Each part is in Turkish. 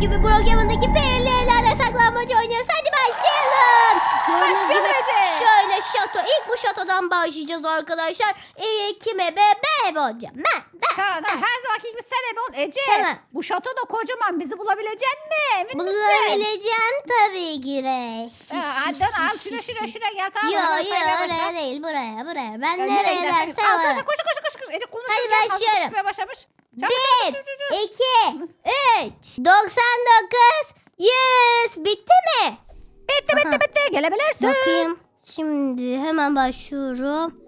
gibi Brokeman'daki perilerle Gördüğünüz gibi şöyle şato. İlk bu şatodan başlayacağız arkadaşlar. Ee, kime be? Ben ebe olacağım. Ben. Ben. Tamam, tamam. Her zamanki gibi sen ebe ol. Ece Tamam. bu şato da kocaman bizi bulabilecek mi? Emin misin? Bulabileceğim tabii ki de. Lan, al şuna şuna şuna gel tamam. Yo hemen yo saymaya başla. oraya değil buraya buraya. Ben Ya, nereye gidersen- derse Al. Koş koş koş. Ece konuşurken Hadi başlıyorum. tutmaya başlamış. Çabuk, Bir, çabuk, çabuk, çabuk. iki, üç, 99, 100. Bitti mi? Bitti bitti Aha. bitti. Gelebilirsin. Bakayım. Şimdi hemen başlıyorum.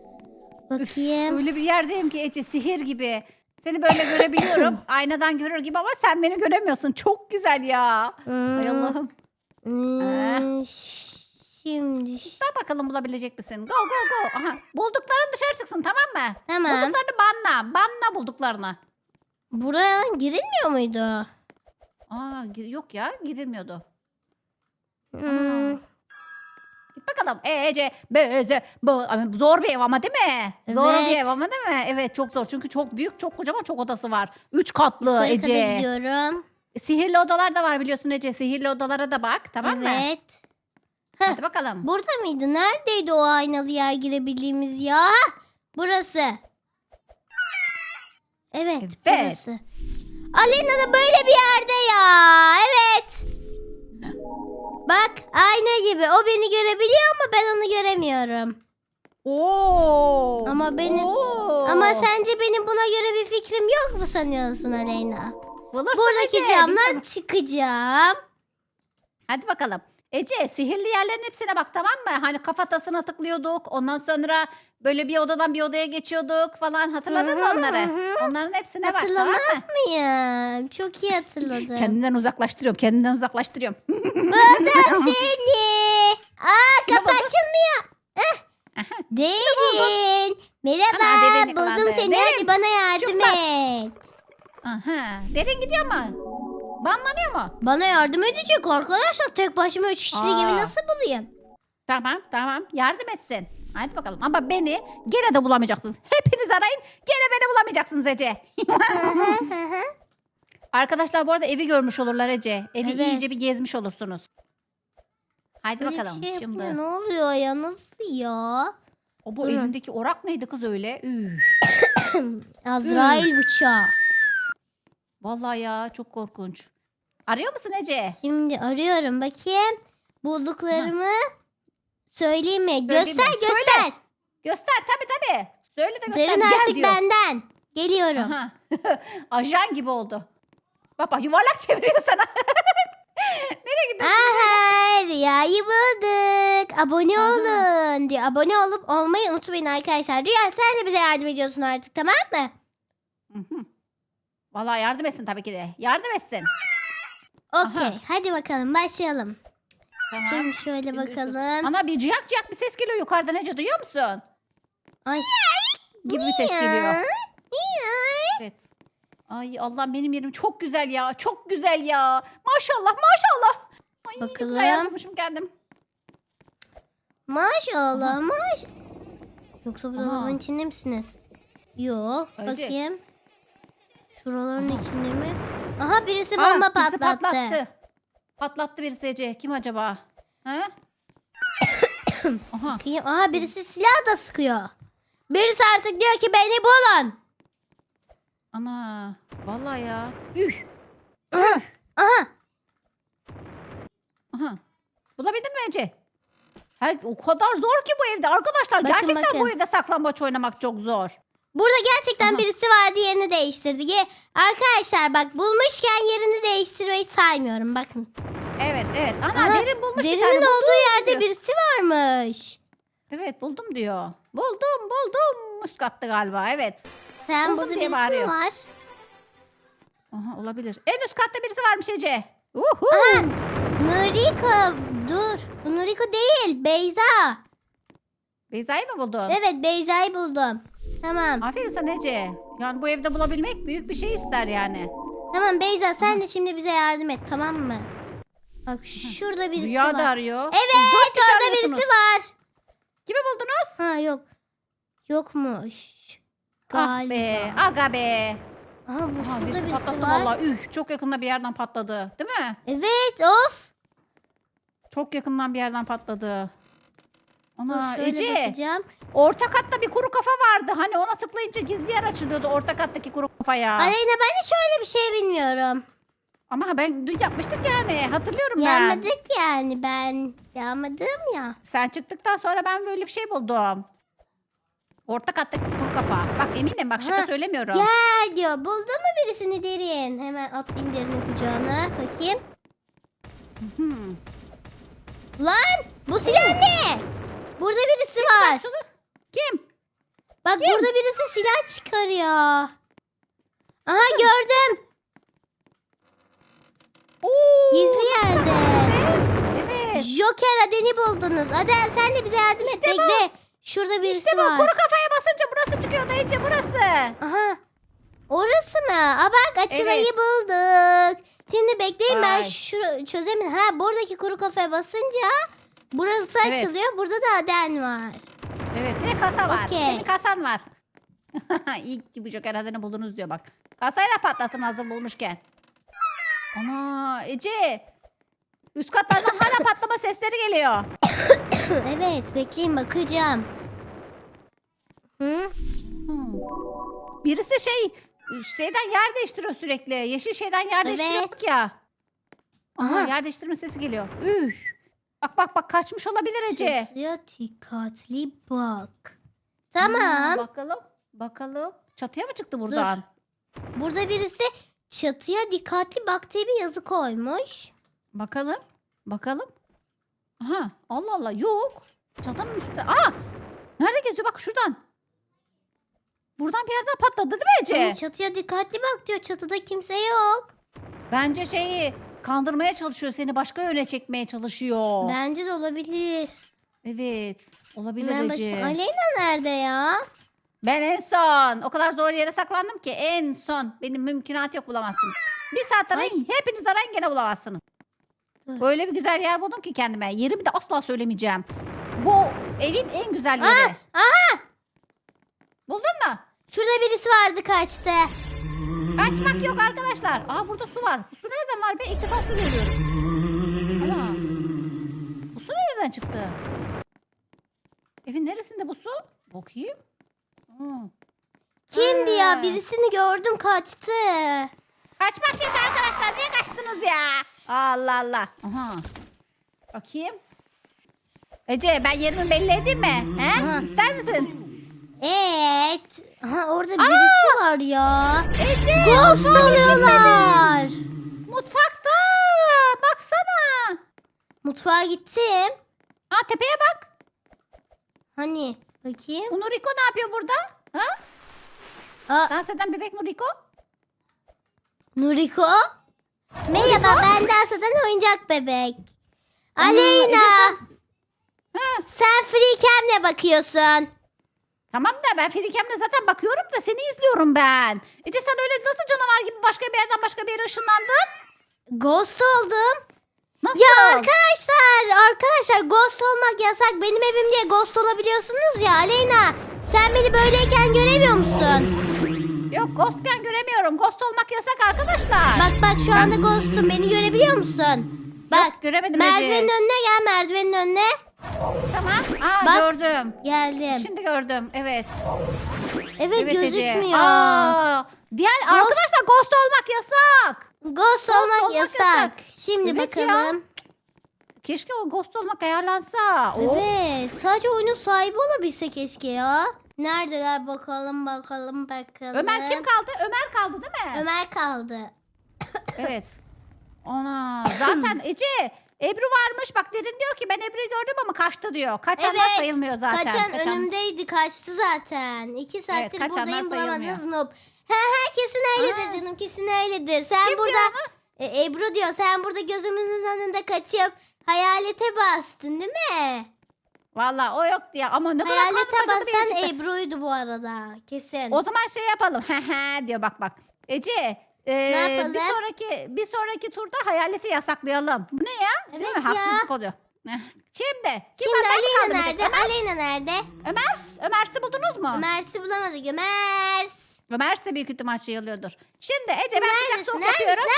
Bakayım. Öyle bir yerdeyim ki Ece sihir gibi. Seni böyle görebiliyorum. Aynadan görür gibi ama sen beni göremiyorsun. Çok güzel ya. Hmm, Allah'ım. hmm, Şimdi. Bak bakalım bulabilecek misin? Go go go. Aha. Buldukların dışarı çıksın tamam mı? Tamam. Bulduklarını banla. Banla bulduklarını. Buraya girilmiyor muydu? Aa yok ya girilmiyordu. Hmm, Git bakalım. E, Ece, Beze, bu ama zor bir ev ama değil mi? Zor bir Evet. ev ama değil mi? Evet çok zor. Çünkü çok büyük, çok kocaman çok odası var. Üç katlı yukarı kata Ece. gidiyorum. Sihirli odalar da var biliyorsun Ece. Sihirli odalara da bak tamam mı? evet. Hadi bakalım. Burada mıydı? Neredeydi o aynalı yer girebildiğimiz ya? Hah, Burası. Evet, Evet. burası. Alena da böyle bir yerde ya. Evet. Bak ayna gibi. O beni görebiliyor ama ben onu göremiyorum. Oo. Ama benim- Oo. Ama sence benim buna göre bir fikrim yok mu sanıyorsun Aleyna? Bulursun Buradaki Ece, camdan bilmiyorum. çıkacağım. Hadi bakalım. Ece sihirli yerlerin hepsine bak tamam mı? Hani kafatasına tıklıyorduk. Ondan sonra böyle bir odadan bir odaya geçiyorduk falan. Hatırladın mı Hı hı, onları? hı. Onların hepsine bak tamam Hatırlamaz mı? mıyım? Çok iyi hatırladım. Kendimden uzaklaştırıyorum. Kendimden uzaklaştırıyorum. Buldum seni. Aa Ne kapı buldun? açılmıyor. Aha. Derin. Merhaba. Derin Buldum seni. Derin, Hadi bana yardım çıplak. et. Aha. Derin gidiyor mu? Banlanıyor mu? Bana yardım edecek arkadaşlar. Tek başıma üç kişilik Aa. evi nasıl bulayım? Tamam tamam. Yardım etsin. Hadi bakalım. Ama beni gene de bulamayacaksınız. Hepiniz arayın. Gene beni bulamayacaksınız Ece. Arkadaşlar bu arada evi görmüş olurlar Ece. Evi Evet. iyice bir gezmiş olursunuz. Haydi Böyle bir bakalım şey şimdi. yapıyor. Ne oluyor ya? Nasıl ya? O bu Hı. elindeki orak neydi kız öyle? Üf. Azrail bıçağı. Vallahi ya çok korkunç. Arıyor musun Ece? Şimdi arıyorum bakayım. Bulduklarımı söyleyeyim mi? Söyleyeyim göster mi? Söyle. göster. Göster tabii tabii. Söyle de göster. Derin Gel artık diyor. benden. Geliyorum. Aha. Ajan gibi oldu. Bak yuvarlak çeviriyor sana. Nereye gidiyorsun? Aha Rüya'yı bulduk. Abone Aha. olun diyor. Abone olup olmayı unutmayın arkadaşlar. Rüya sen de bize yardım ediyorsun artık tamam mı? Hı hı. Vallahi yardım etsin tabii ki de. Yardım etsin. Okey. Aha. Hadi bakalım başlayalım. Tamam. Şimdi şöyle Şimdi bakalım. Ana bir ciyak ciyak bir ses geliyor yukarıdan Ece duyuyor musun? Ay. Gibi bir ses geliyor. Evet. Ay Allah benim yerim çok güzel ya. Çok güzel ya. Maşallah maşallah. Ay, Bakalım. güzel yapmışım kendim. Maşallah maş. Yoksa bu dolabın içinde misiniz? Yok. Ece. Bakayım. Şuraların içinde mi? Aha birisi Aa, bomba birisi patlattı. patlattı. Patlattı birisi Ece. Kim acaba? Ha? Aha. Bakayım. Aha birisi silah da sıkıyor. Birisi artık diyor ki beni bulun. Ana. Vallahi ya. Üh. Aha. Aha. Aha. Bulabildin mi Ece? Her, o kadar zor ki bu evde. Arkadaşlar Bakın, gerçekten bakın. bu evde saklambaç oynamak çok zor. Burada gerçekten Aha. birisi vardı yerini değiştirdi. Ye arkadaşlar bak bulmuşken yerini değiştirmeyi saymıyorum bakın. Evet evet. Ana Aha, derin bulmuş bir tane. Derinin buldum olduğu yerde diyor. birisi varmış. Evet buldum diyor. Buldum buldum. Üst kattı galiba evet. Sen Buldum burada birisi mi var? Aha, olabilir. En üst katta birisi varmış Ece. Uhu. Aha. Nuriko dur. Bu Nuriko değil Beyza. Beyza'yı mı buldun? Evet Beyza'yı buldum. Tamam. Aferin sana Ece. Yani bu evde bulabilmek büyük bir şey ister yani. Tamam Beyza sen de şimdi bize yardım et tamam mı? Bak şurada birisi Rüya var. da arıyor. Evet Siz dört kişi orada arıyorsunuz. birisi var. Kimi buldunuz? Ha yok. Yokmuş. Ah Galiba. be. Aga be. Aha bu Aha, şurada birisi birisi patlattı var. vallahi. Üf, çok yakında bir yerden patladı. Değil mi? Evet of. Çok yakından bir yerden patladı. Dur Ana şöyle Ece. bakacağım. Orta katta bir kuru kafa vardı. Hani ona tıklayınca gizli yer açılıyordu orta kattaki kuru kafaya. Aleyna ben hiç öyle bir şey bilmiyorum. Ama ben dün yapmıştık yani. Hatırlıyorum ben. Yanmadık yani ben. Yanmadım ya. Sen çıktıktan sonra ben böyle bir şey buldum. Orta kattaki kuru kafa. Bak eminim bak şaka Ha, söylemiyorum. Gel diyor. Buldun mu birisini derin? Hemen atlayayım derinin kucağına. Bakayım. Hmm. Lan bu silah ne? Burada birisi var. Kim? Bak Kim? burada birisi silah çıkarıyor. Aha gördüm. Oo, Gizli yerde. Evet. Joker Aden'i buldunuz. Aden sen de bize yardım et. İşte bu. Bekle. Şurada birisi İşte bu var. kuru kafaya basınca burası çıkıyordu Ece burası. Aha. Orası mı? Aa bak Açılay'ı Evet. bulduk. Şimdi bekleyin ben Vay. şu çözemedim. Ha buradaki kuru kafaya basınca burası Evet. açılıyor. Burada da Aden var. Evet bir de kasa var. Okey. Senin kasan var. İyi ki bu Joker adını buldunuz diyor bak. Kasayı da patlatın hazır bulmuşken. Ana Ece. Üst katlardan hala patlama sesleri geliyor. evet bekleyin bakacağım. Hı? Hmm. Birisi şey şeyden yer değiştiriyor sürekli. Yeşil şeyden yer değiştiriyor Evet. ya. Aha, Aha. yer değiştirme sesi geliyor. Üf. Bak bak bak kaçmış olabilir Ece. Çatıya dikkatli bak. Tamam. Hmm, bakalım. Bakalım. Çatıya mı çıktı buradan? Burada birisi çatıya dikkatli bak diye bir yazı koymuş. Bakalım. Bakalım. Aha. Allah Allah. Yok. Çatının üstünde. Aa. Nerede geziyor? Bak şuradan. Buradan bir yerden patladı değil mi Ece? Hani çatıya dikkatli bak diyor. Çatıda kimse yok. Bence şeyi kandırmaya çalışıyor. Seni başka yöne çekmeye çalışıyor. Bence de olabilir. Evet. Olabilir Ben Ece. bakayım. Aleyna nerede ya? Ben en son. O kadar zor yere saklandım ki en son. Benim mümkünat yok bulamazsınız. Bir saat arayın. Hepiniz arayın gene bulamazsınız. Dur. Böyle bir güzel yer buldum ki kendime. Yerimi de asla söylemeyeceğim. Bu evin en güzel yeri. aha! Buldun mu? Şurada birisi vardı kaçtı. Kaçmak yok arkadaşlar. Aa burada su var. Bu su nereden var be? İlk defa su görüyorum. Ama bu su nereden çıktı? Evin neresinde bu su? Bakayım. Aa. Kimdi ya? Birisini gördüm kaçtı. Kaçmak yok arkadaşlar. Niye kaçtınız ya? Allah Allah. Aha. Bakayım. Ece ben yerimi belli edeyim mi? He? İster misin? Evet. Ha, orada birisi var ya. Ece. Ghost mutfağa hiç oluyorlar. Mutfakta. Baksana. Mutfağa gittim. Ha tepeye bak. Hani bakayım. Bu Nuriko ne yapıyor burada? Ha? Aa, Dans eden bebek Nuriko. Nuriko. Merhaba ben dans eden oyuncak bebek. Aa, Aleyna. Ece Ha. Sen free cam'le bakıyorsun. Tamam da ben Frikem'le zaten bakıyorum da seni izliyorum ben. Ece sen öyle nasıl canavar gibi başka bir yerden başka bir yere ışınlandın? Ghost oldum. Nasıl? Ya arkadaşlar, arkadaşlar ghost olmak yasak. Benim evim diye ghost olabiliyorsunuz ya. Aleyna, sen beni böyleyken göremiyor musun? Yok ghostken göremiyorum. Ghost olmak yasak arkadaşlar. Bak bak şu anda ghostum. Beni görebiliyor musun? Bak, Yok, göremedim merdivenin Ece. önüne gel, merdivenin önüne. Tamam. Aa Bak. gördüm. Geldim. Şimdi gördüm. Evet. Evet, evet Ece. gözükmüyor. Aa, diğer arkadaşlar ghost olmak yasak. Ghost olmak, olmak yasak. yasak. Şimdi Evet ya. bakalım. Keşke o ghost olmak ayarlansa. Oh. Evet, sadece oyunun sahibi olabilse keşke ya. Neredeler bakalım bakalım bakalım. Ömer kim kaldı? Ömer kaldı değil mi? Ömer kaldı. Evet. Ana zaten Ece Ebru varmış. Bak Derin diyor ki ben Ebru'yu gördüm ama kaçtı diyor. Kaçanlar Evet, sayılmıyor zaten. Kaçan, önümdeydi kaçtı zaten. İki saattir kaçanlar buradayım bulamadınız sayılmıyor. noob. He he kesin öyledir Aa. canım kesin öyledir. Sen Kim burada diyor E, Ebru diyor sen burada gözümüzün önünde kaçıp hayalete bastın değil mi? Valla o yoktu ya ama ne kadar hayalete kandırmacı bir basan çıktı. Ebru'ydu bu arada kesin. O zaman şey yapalım. Hehe diyor bak bak. Ece e, yapalım? bir sonraki bir sonraki turda hayaleti yasaklayalım. Bu ne ya? Değil mi? Evet ya. Haksızlık oluyor. Eh, Şimdi. Kim Şimdi var? Ben mi Aleyna kaldım bir tek? nerede? Aleyna nerede? Ömer. Ömer'i buldunuz mu? Ömer'si bulamadık Ömer. Ömer ise büyük ihtimal şey oluyordur. Şimdi Ece ben sıcak Neredesin? soğuk Neredesin? yapıyorum.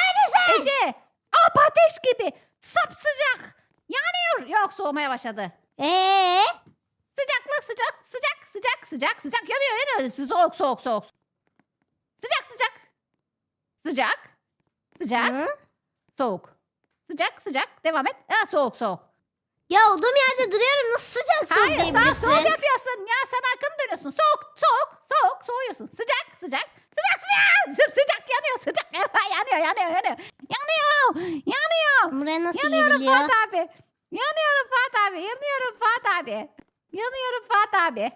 Ece. Aa ateş gibi. Sapsıcak. Yanıyor. Yok soğumaya başladı. Ee? Sıcaklık sıcak sıcak sıcak sıcak sıcak yanıyor yanıyor. Soğuk soğuk soğuk. Sıcak sıcak. Sıcak. Sıcak. Hı? Soğuk. Sıcak sıcak. Devam et. Ha, soğuk soğuk. Ya olduğum yerde duruyorum nasıl sıcak soğuk Hayır sen diyebilirsin? soğuk yapıyorsun. Ya sen arkanı dönüyorsun. Soğuk soğuk soğuk soğuyorsun. Sıcak sıcak. Sıcak sıcak. Sıcak yanıyor sıcak. yanıyor yanıyor yanıyor. Yanıyor. Yanıyor. Buraya nasıl Yanıyorum giriliyor? Fuat abi. Yanıyorum Fuat abi. Yanıyorum Fuat abi. Yanıyorum Fuat abi.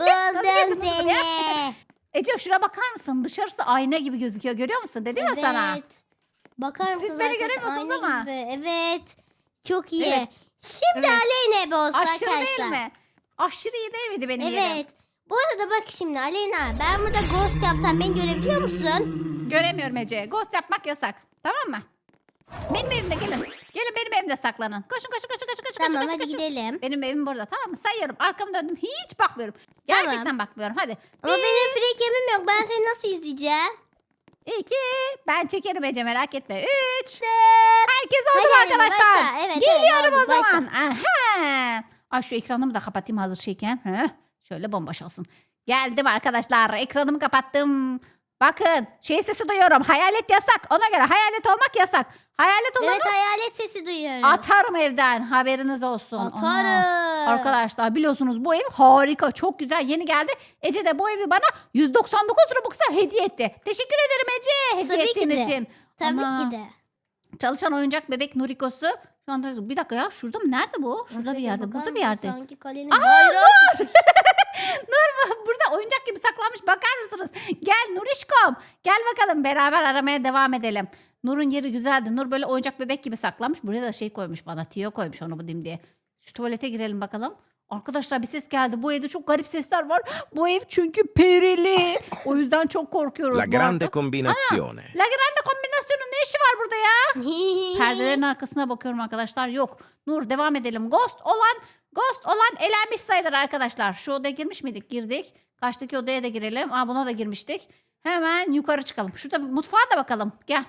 Nasıl Buldum seni. Ece şuna bakar mısın? Dışarısı ayna gibi gözüküyor. Görüyor musun? Dedim ya sana. Evet. Bakar mısınız Sizleri arkadaşlar? göremiyorsunuz ama. gibi. Evet. Çok iyi. Evet. Şimdi Evet. Aleyna ebe olsun Aşırı arkadaşlar. değil mi? Aşırı iyi değil miydi benim yerim? Evet. Bu arada bak şimdi Aleyna ben burada ghost yapsam beni görebiliyor musun? Göremiyorum Ece. Ghost yapmak yasak. Tamam mı? Benim evimde gelin. Gelin benim evimde saklanın. Koşun koşun koşun koşun koşun Tamam koşun hadi koşun. gidelim. Benim evim burada tamam mı? Sayıyorum. Arkamı döndüm. Hiç bakmıyorum. Gerçekten bakmıyorum. Hadi. Ama benim free cam'im yok. Ben seni nasıl izleyeceğim? İki. Ben çekerim Ece merak etme. Üç. Herkes oldu Hadi mu Aleyna, arkadaşlar? başla. Evet, Geliyorum evet, o oldu, başla. zaman. Aha. Ay şu ekranımı da kapatayım hazır şeyken. Heh. Şöyle bomboş olsun. Geldim arkadaşlar. Ekranımı kapattım. Bakın şey sesi duyuyorum. Hayalet yasak. Ona göre hayalet olmak yasak. Hayalet olanı Evet hayalet sesi duyuyorum. atarım evden. Haberiniz olsun. Aa. Atarım. Arkadaşlar biliyorsunuz bu ev harika. Çok güzel. Yeni geldi. Ece de bu evi bana 199 Robux'a hediye etti. Teşekkür ederim Ece. Hediye Tabii ki ettiğin de. için. Tabii Ana. ki de. Çalışan oyuncak bebek Nuriko'su. Şu anda bir dakika ya şurada mı? Nerede bu? Şurada bir Arkadaşlar yerde. bakar Burada bir mısın? yerde. Sanki kalenin bayrağı çıkmış. Burada oyuncak gibi saklanmış. Bakar mısınız? Gel Nurişkom. Gel bakalım beraber aramaya devam edelim. Nur'un yeri güzeldi. Nur böyle oyuncak bebek gibi saklanmış. Buraya da şey koymuş bana. Tiyo koymuş onu bu diye. Şu tuvalete girelim bakalım. Arkadaşlar bir ses geldi. Bu evde çok garip sesler var. Bu ev çünkü perili. O yüzden çok korkuyoruz. La bu grande arada. combinazione. La Grande kombinasyonun ne işi var burada ya? Perdelerin arkasına bakıyorum arkadaşlar. Yok. Nur devam edelim. Ghost olan Ghost olan elenmiş sayılır arkadaşlar. Şu odaya girmiş miydik? Girdik. Karşıdaki odaya da girelim. Aa buna da girmiştik. Hemen yukarı çıkalım. Şurada mutfağa da bakalım. Gel.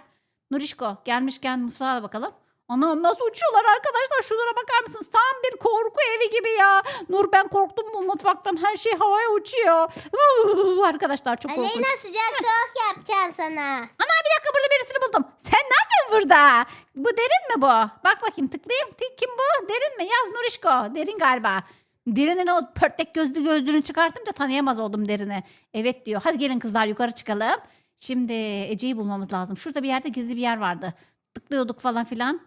Nurişko gelmişken mutfağa da bakalım. Anam nasıl uçuyorlar arkadaşlar. Şunlara bakar mısınız? Tam bir korku evi gibi ya. Nur ben korktum bu mutfaktan. Her şey havaya uçuyor. Uuu, arkadaşlar çok korkunç. Aleyna sıcak soğuk yapacağım sana. Ana bir dakika burada birisini buldum. Sen ne yapıyorsun burada? Bu derin mi bu? Bak bakayım tıklayayım. Tık, kim bu? Derin mi? Yaz Nurişko. Derin galiba. Derinin o pörtlek gözlü gözlüğünü çıkartınca tanıyamaz oldum derini. Evet diyor. Hadi gelin kızlar yukarı çıkalım. Şimdi Ece'yi bulmamız lazım. Şurada bir yerde gizli bir yer vardı. Tıklıyorduk falan filan.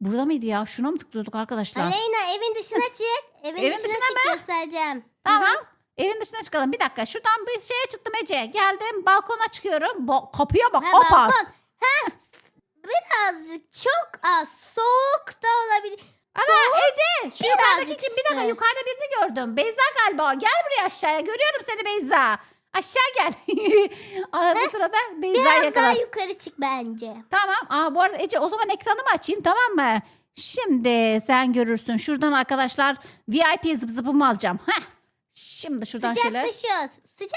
Burada mıydı ya? Şuna mı tıklıyorduk arkadaşlar? Aleyna evin dışına çık. Evin, Evin dışına, dışına çık göstereceğim. Tamam. Evin dışına çıkalım. Bir dakika. Şuradan bir şeye çıktım Ece. Geldim. Balkona çıkıyorum. Bo- kapıya bak. Ha, Hoppa. balkon. Ha, birazcık çok az soğuk da olabilir. Ana Ece şu yukarıdaki Birazcık kim? Bir dakika üstü. yukarıda birini gördüm. Beyza galiba. Gel buraya aşağıya. Görüyorum seni Beyza. Aşağı gel. Aa, bu sırada Beyza'yı Biraz daha yakala. yukarı çık bence. Tamam. Aa, bu arada Ece o zaman ekranımı açayım tamam mı? Şimdi sen görürsün. Şuradan arkadaşlar VIP zıp zıpımı alacağım. Heh. Şimdi şuradan şöyle. Sıcaklaşıyoruz.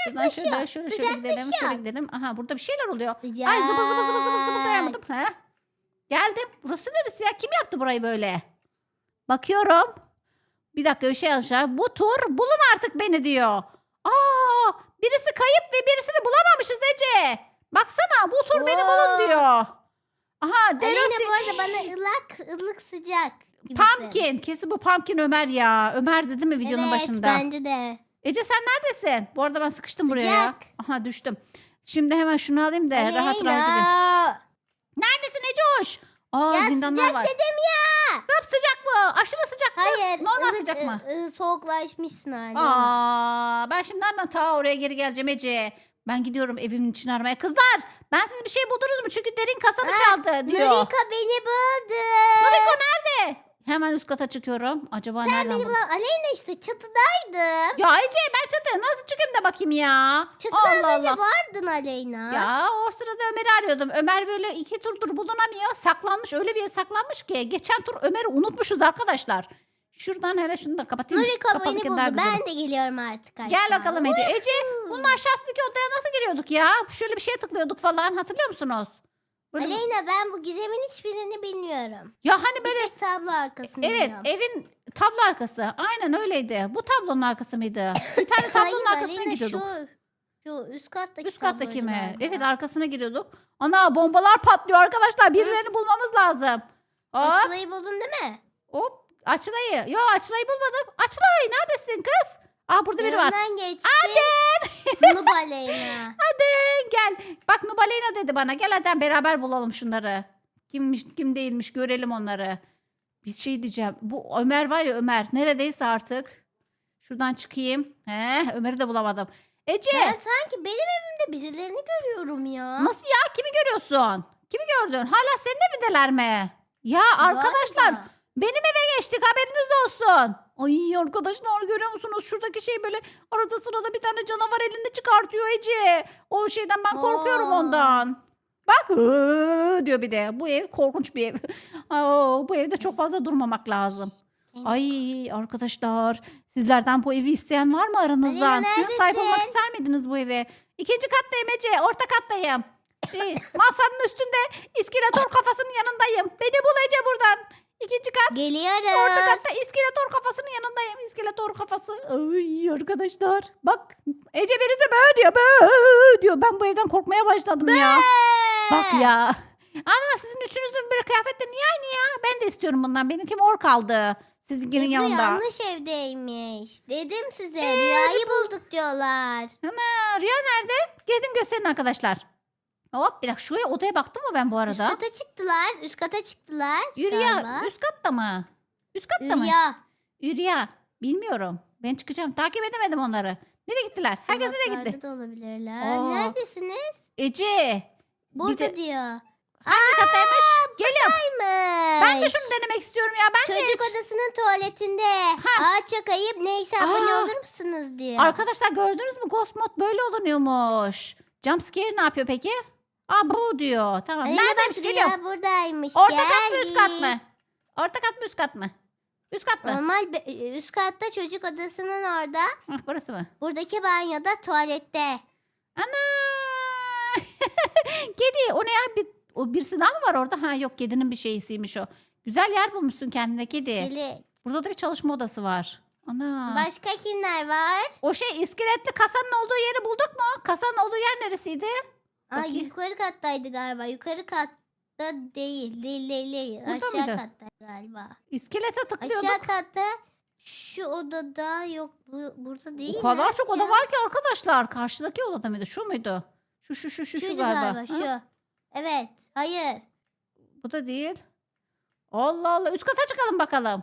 Şuradan şöyle Sıcaklaşıyor. şöyle şöyle gidelim. Şöyle Sıcaklaşıyor. gidelim. Aha burada bir şeyler oluyor. Sıcak. Ay zıbı zıbı zıbı zıbı zıbı dayamadım. He. Geldim. Burası neresi ya? Kim yaptı burayı böyle? Bakıyorum. Bir dakika bir şey yazmışlar. Bu tur bulun artık beni diyor. Aa, birisi kayıp ve birisini bulamamışız Ece. Baksana bu tur beni bulun Oo. diyor. Aha Aleyna Derosi bu arada bana ılık ılık sıcak. gibisin. Pumpkin. Kesin bu Pumpkin Ömer ya. Ömer dedi mi videonun evet, başında? bence de. Ece sen neredesin? Bu arada ben sıkıştım buraya ya. Sıcak. Aha düştüm. Şimdi hemen şunu alayım da rahat rahat gideyim. Aleyna. Neredesin Ecoş? Aa Ya zindanlar sıcak var. dedim ya. Sırf sıcak mı? Aşırı sıcak mı? Hayır. Normal ılık, sıcak mı? ı- ı, soğuklaşmışsın Aleyna. Aa, ben şimdi nereden ta oraya geri geleceğim Ece? Ben gidiyorum evimin içine aramaya. Kızlar ben siz bir şey buldunuz mu? Çünkü derin kasamı Ha, çaldı diyor. Nurika beni buldu. Nuriko nerede? Hemen üst kata çıkıyorum. Acaba nereden Beni bulan Aleyna işte çatıdaydım. Ya Ece ben çatıya nasıl çıkayım da bakayım ya? Çatıdan Allah önce Allah. vardın Aleyna. Ya o sırada Ömer'i arıyordum. Ömer böyle iki turdur bulunamıyor. Saklanmış öyle bir yere saklanmış ki. Geçen tur Ömer'i unutmuşuz arkadaşlar. Şuradan hele şunu da kapatayım. Nuri kapıyı Kapalıyken buldu. daha güzel olur. Ben de geliyorum artık aşağı. Gel bakalım Ece. Ece bunun aşağısındaki odaya nasıl giriyorduk ya? Şöyle bir şeye tıklıyorduk falan hatırlıyor musunuz? Böyle- Aleyna ben bu gizemin hiçbirini bilmiyorum. ya hani Bir böyle tek tablo arkasını evet biliyorum. evin tablo arkası. Aynen öyleydi. Bu tablonun arkası mıydı? Bir tane tablonun Hayır, arkasına Aleyna, giriyorduk. Şu, şu üst kattaki Üst kattaki tabloydu mi? galiba. Evet arkasına giriyorduk. Ana bombalar patlıyor arkadaşlar. Birilerini bulmamız lazım. Hop Açılayı buldun değil mi? hop. Açılayı. Yo Açılayı bulmadım. Açılay neredesin kız? Aa burada biri var. Yanından geçti. Aden. Noob Aleyna. Hadi gel. Bak Nubaleyna dedi bana. Gel hadi beraber bulalım şunları. Kimmiş kim değilmiş görelim onları. Bir şey diyeceğim. Bu Ömer var ya Ömer. Neredeyse artık. Şuradan çıkayım. He, Ömer'i de bulamadım. Ece Ben sanki benim evimde birilerini görüyorum ya. nasıl ya? Kimi görüyorsun? Kimi gördün? Hala senin evindeler mi? Ya arkadaşlar benim eve geçtik haberiniz olsun. Ay arkadaşlar görüyor musunuz? Şuradaki şey böyle arada sırada bir tane canavar elinde çıkartıyor Ece. O şeyden ben korkuyorum Aa. ondan. Bak diyor bir de. Bu ev korkunç bir ev. Aa, bu evde çok fazla durmamak lazım. Ay arkadaşlar sizlerden bu evi isteyen var mı aranızdan? Aleyna, Hı, Sahip olmak ister miydiniz bu eve? İkinci kattayım Ece. Orta kattayım. Şey, masanın üstünde iskeletor kafasının yanındayım. Beni bul Ece buradan. İkinci kat. Geliyoruz. Orta katta iskeletor kafasının yanındayım. İskeletor kafası. Ay arkadaşlar. Bak Ece birisi böyle diyor. Böyle diyor. Ben bu evden korkmaya başladım ya. Bak ya. Ana sizin üçünüzün böyle kıyafetleri niye aynı ya? Ben de istiyorum bundan. Benimki mor kaldı. Sizinkinin yanında. yanlış evdeymiş. Dedim size rüyayı bulduk diyorlar. Ana Rüya nerede? Gelin gösterin arkadaşlar. Hop bir dakika şuraya odaya baktım mı ben bu Üst arada? kata çıktılar. Üst kata çıktılar. Yürüya galiba. üst katta mı? Üst katta mı? Rüya. Yürüya. Bilmiyorum. Ben çıkacağım. Takip edemedim onları. Nereye gittiler? Herkes nereye gitti? Da olabilirler. Aa. Neredesiniz? Ece. Burada de- diyor. Hangi kattaymış? Geliyorum. Buradaymış. Ben de şunu denemek istiyorum ya. Ben de Çocuk hiç- odasının tuvaletinde. Ha. Ağaç çok ayıp neyse abone Aa. olur musunuz diyor. Arkadaşlar gördünüz mü? Ghost mod böyle olunuyormuş. Jumpscare ne yapıyor peki? Aa bu diyor. Tamam. Aleyna Neredeymiş? bak Geliyorum. Buradaymış. Orta kat mı üst kat mı? Orta kat mı üst kat mı? Üst kat mı? Normal be- üst katta çocuk odasının orada. Hah, burası mı? Buradaki banyoda tuvalette. Ana! Kedi o ne ya? Bir, o birisi daha mı var orada? Ha yok kedinin bir şeysiymiş o. Güzel yer bulmuşsun kendine kedi. Deli. Burada da bir çalışma odası var. Ana. Başka kimler var? O şey iskeletli kasanın olduğu yeri bulduk mu? Kasanın olduğu yer neresiydi? Bakayım. yukarı kattaydı galiba. Yukarı katta değil. Değil değil değil. Burada Aşağı mıydı? kattaydı galiba. İskelete tıklıyorduk. Aşağı katta şu odada yok. Bu, burada değil o kadar çok oda var ki arkadaşlar. Karşıdaki odada mıydı? Şu muydu? Şu şu şu şu, şu Şuydu galiba. galiba şu. Evet. Hayır. Bu da değil. Allah Allah. Üst kata çıkalım bakalım.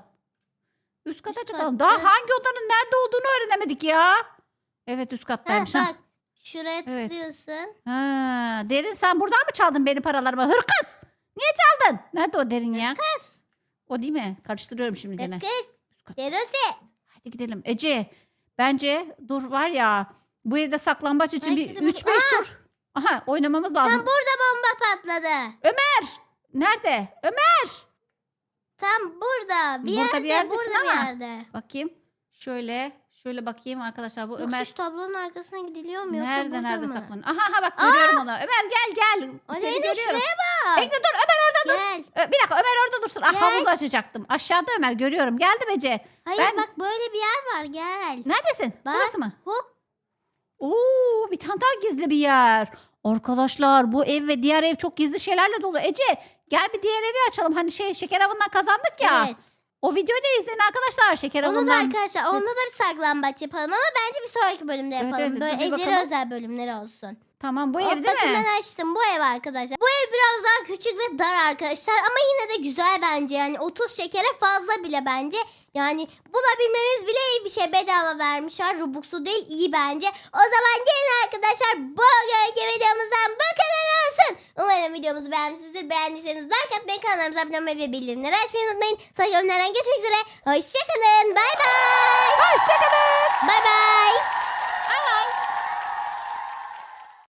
Üst kata Üst çıkalım. katta. Daha hangi odanın nerede olduğunu öğrenemedik ya. Evet üst Ha, kattaymış. Ha, bak. Şuraya Evet. tıklıyorsun. Ha, derin sen buradan mı çaldın benim paralarımı? Hırkız! Niye çaldın? Nerede o derin ya? Kız. O değil mi? Karıştırıyorum şimdi gene. Kız. Üst kat. Derose. Hadi gidelim. Ece bence dur var ya bu evde saklambaç için bir Herkesi bul- 3-5 tur. Aha oynamamız lazım. Tam burada bomba patladı. Nerede? Ömer. Tam burada. Bir Burada yerde. bir yerdesin burada bir ama. yerde. Bakayım. Şöyle. Şöyle bakayım arkadaşlar bu Yoksa Ömer. şu tablonun arkasına gidiliyor mu? Yoksa Nerede burada nerede mı? saklanıyor? Aha aha bak görüyorum onu. Ömer gel gel. Seni Aleyna görüyorum. şuraya bak. Bekle dur Ömer orada dur. Gel. Ö, Bir dakika Ömer orada dursun. Ah Gel. havuzu açacaktım. Aşağıda Ömer görüyorum. Geldim Ece. Hayır Ben- bak böyle bir yer var gel. Neredesin? Bak. Burası mı? Hop. Oo bir tane daha gizli bir yer. Arkadaşlar bu ev ve diğer ev çok gizli şeylerle dolu. Ece gel bir diğer evi açalım. Hani şey şeker avından kazandık ya. Evet. O videoyu da izleyin arkadaşlar şeker Onu da arkadaşlar onda da bir saklambaç yapalım ama bence bir sonraki bölümde Evet, yapalım. evet, Böyle dur bir evlere bakalım. özel bölümleri olsun. Tamam bu ev değil mi? ben açtım bu ev arkadaşlar. Bu ev biraz daha küçük ve dar arkadaşlar ama yine de güzel bence. Yani 30 şekere fazla bile bence. Yani bulabilmemiz bile iyi bir şey. Bedava vermişler. Robux'u değil iyi bence. O zaman gelin arkadaşlar bugünkü videomuzdan bu kadar olsun. Umarım videomuzu beğenmişsinizdir. Beğendiyseniz like atmayı, kanalımıza abone olmayı ve bildirimleri açmayı unutmayın. Sonraki bölümlerden görüşmek üzere. Hoşçakalın. Bay bay. Hoşçakalın. Bay bay.